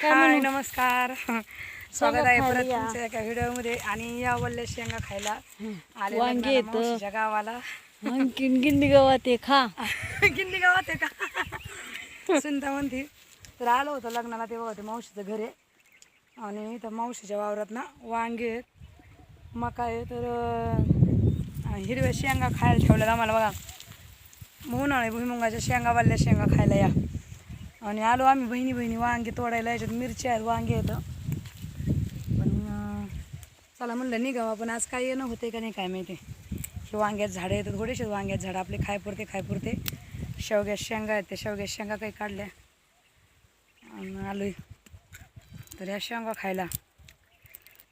हाय नमस्कार. स्वागत आहे परत. तुमच्या एका व्हिडिओमध्ये. आणि या वल्ल्या शेंगा खायला आले वांगी येतं. गावाला. गिंडी गावात आहे खा. गिंडी गावात आहे का? सुनता म्हणती तर आलो होतं लग्नाला तेव्हा होते मावशीचं घर. आहे आणि इथं मावशीच्या वावरात ना वांगे आहेत मका आहे तर हिरव्या शेंगा खायला ठेवल्या आम्हाला बघा. उन्हाळे भुईमुगाच्या शेंगा वाल्या शेंगा खायला या. आणि आलो आम्ही बहिणी बहिणी वांगे तोडायला याच्यात मिरच्या आहेत वांगे आहेत. पण चला म्हणलं निघावं पण आज काय येणं होते का नाही काय माहिती. हे वांग्यात झाडं येतात थोडेसे वांग्यात झाडं आपले खाय पुरते खाय पुरते. शेवग्यात शेंगा आहेत त्या शेवग्यात शेंगा काही काढल्या. आणि तर या शेंगा खायला.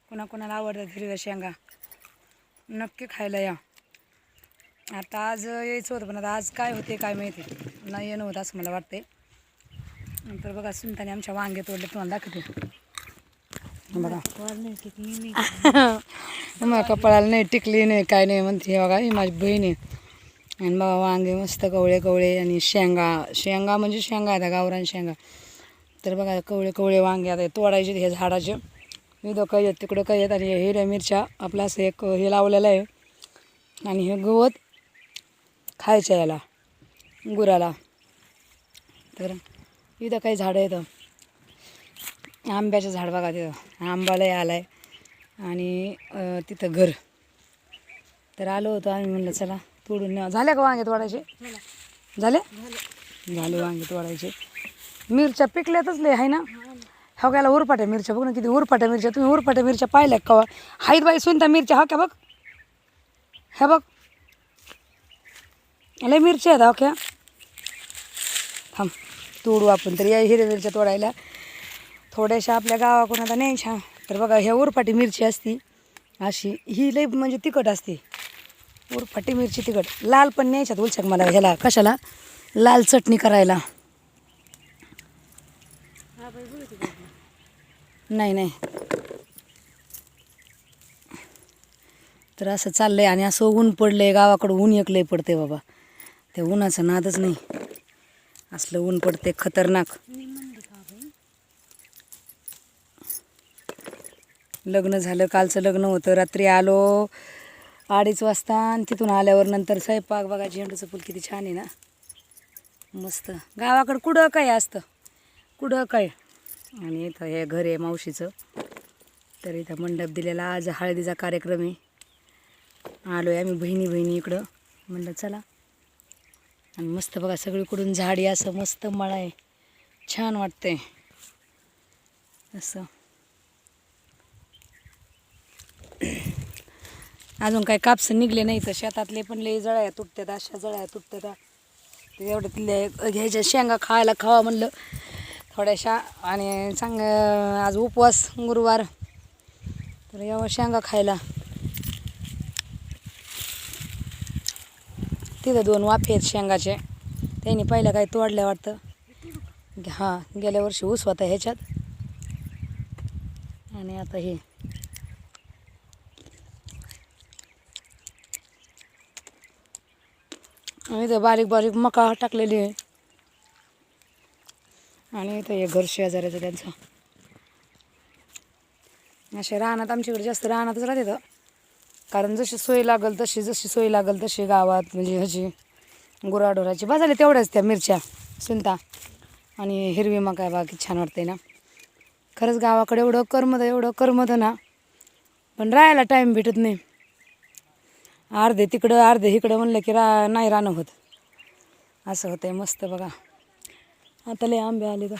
कोणाकोणाला आवडतात हिरव्या शेंगा? नक्की खायला या. आता आज यायचं होतं पण आता आज काय होते काय माहिती. नाही येणं होतं असं मला वाटतंय. नंतर बघा सुनताने आमच्या वांगे तोडले तुम्हाला दाखवते. बघा. मग कपाळाला नाही टिकली नाही काय नाही म्हणते हे बघा ही माझी बहीण आहे. आणि बाबा वांगे मस्त कवळे कवळे आणि शेंगा शेंगा म्हणजे शेंगा आहेत गावरान शेंगा. तर बघा कवळे कवळे वांगे आता तोडायचे हे झाडाचे. इथं काही आहेत तिकडं काही आहेत आणि हिरव्या मिरच्या आपलं असं एक हे लावलेलं आहे. आणि हे गवत खायचं याला गुराला. तर इथं काही झाडं येतं आंब्याचं झाड बघा तिथं. आंबालाही आला आहे आणि तिथं घर. तर आलो होतो आम्ही म्हणलं चला तोडून झाल्या का वांगे तोडायचे? झाले? झाले वांगे तोडायचे. मिरच्या पिकल्यातच लय आहे ना? हो काय उरपाट्या मिरच्या बघ ना किती उरपाट्या मिरच्या. तुम्ही उरपाट्या मिरच्या पाहिल्या का? हाईत बाई सुनता मिरच्या हा का बघ. ह्या बघ. लय मिरच्या आहेत हो क्या थांब. तोडू आपण तर या हिरव्या मिरच्या तोडायला. थोड्याशा आपल्या गावाकडून आता न्यायच्या. तर बघा ह्या उरपाटी मिरची असती. अशी ही लई म्हणजे तिखट असते. उरपाटी मिरची तिखट. लाल पण न्यायच्यात उलचक मला ह्याला कशाला? लाल चटणी करायला. नाही नाही. तर असं चाललंय आणि असं ऊन पडलंय गावाकडं ऊन एक लय पडते बाबा. त्या उन्हाचं नादच नाही. असलं ऊन पडते खतरनाक. लग्न झालं कालचं लग्न होतं. रात्री आलो अडीच वाजता आणि तिथून आल्यावर नंतर स्वयंपाक बघा झेंडूचं फुल किती छान आहे ना. मस्त. गावाकडं कुठं काय असतं? कुठं काय? आणि इथं हे घर आहे मावशीचं. तर इथं मंडप दिलेला आज हळदीचा कार्यक्रम आहे. आलो आहे आम्ही बहिणी बहिणी इकडं. म्हणलं चला. आणि मस्त बघा सगळीकडून झाडी असं मस्त मळा आहे. छान वाटतंय. असं. अजून काही कापसं निघले नाही तर शेतातले पण लई जळ्या तुटतात अशा जळ्या तुटतात. ते एवढं घ्यायच्या शेंगा खायला खावा म्हणलं. थोड्याशा. आणि चांग आज उपवास गुरुवार. तर यावं शेंगा खायला. तिथं दोन वाफे आहेत शेंगाचे. त्यांनी पहिलं काही तोडल्या वाटतं. हां गेल्या वर्षी ऊस होता ह्याच्यात. आणि आता हे. इथं बारीक बारीक मका टाकलेली आहे. आणि इथं हे घर शेजाऱ्याचं त्यांचं. असे रानात आमच्याकडे जास्त रानातच राहते तर कारण जशी सोय लागल तशी जशी सोय लागल तशी गावात म्हणजे ह्याची गुराढोराची. भाजले तेवढ्याच त्या मिरच्या सुनता. आणि हिरवी मका बाकी छान वाटते ना. खरंच गावाकडे एवढं करमत एवढं करमत ना. पण राहायला टाईम भेटत नाही. अर्धे तिकडं अर्धे इकडं म्हणलं की रा नाही राहणं होत. असं होतंय मस्त बघा. आता लय आंबे आले का